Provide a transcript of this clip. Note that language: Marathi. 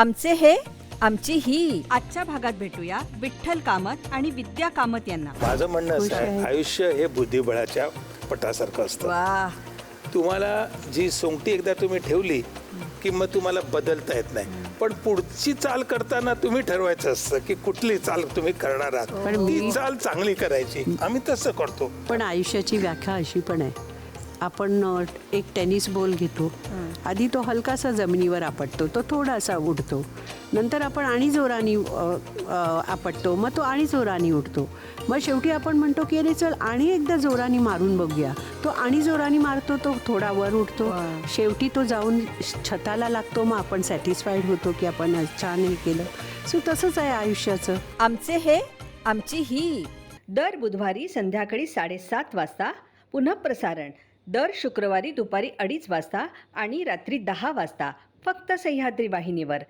आमचे हे आमची ही. आजच्या भागात भेटूया विठ्ठल कामत आणि विद्या कामत यांना. माझं म्हणणं असं आहे आहे. आयुष्य हे बुद्धिबळाच्या पटासारखं असतं. वा. तुम्हाला जी सोंगटी एकदा तुम्ही ठेवली की मग तुम्हाला बदलता येत नाही. पण पुढची चाल करताना तुम्ही ठरवायचं असतं की कुठली चाल तुम्ही करणार आहात. पण ती मी- चाल चांगली करायची. आम्ही तसं करतो. पण आयुष्याची व्याख्या अशी पण आहे. आपण एक टेनिस बॉल घेतो. आधी तो हलकासा जमिनीवर आपटतो तो थोडासा उडतो. नंतर आपण आणि जोराने आपटतो मग तो आणि जोराने उडतो. मग शेवटी आपण म्हणतो की अरे चल आणि एकदा जोराने मारून बघूया. तो आणि जोराने मारतो तो थोडा वर उठतो शेवटी तो जाऊन छताला लागतो मग आपण सॅटिस्फाईड होतो की आपण छान हे केलं. सो तसंच आहे आयुष्याचं. आमचे हे आमची ही दर बुधवारी संध्याकाळी साडेसात वाजता पुन्हा प्रसारण दर शुक्रवारी दुपारी अडीच वाजता आणि रात्री दहा वाजता फक्त सह्याद्री वाहिनीवर.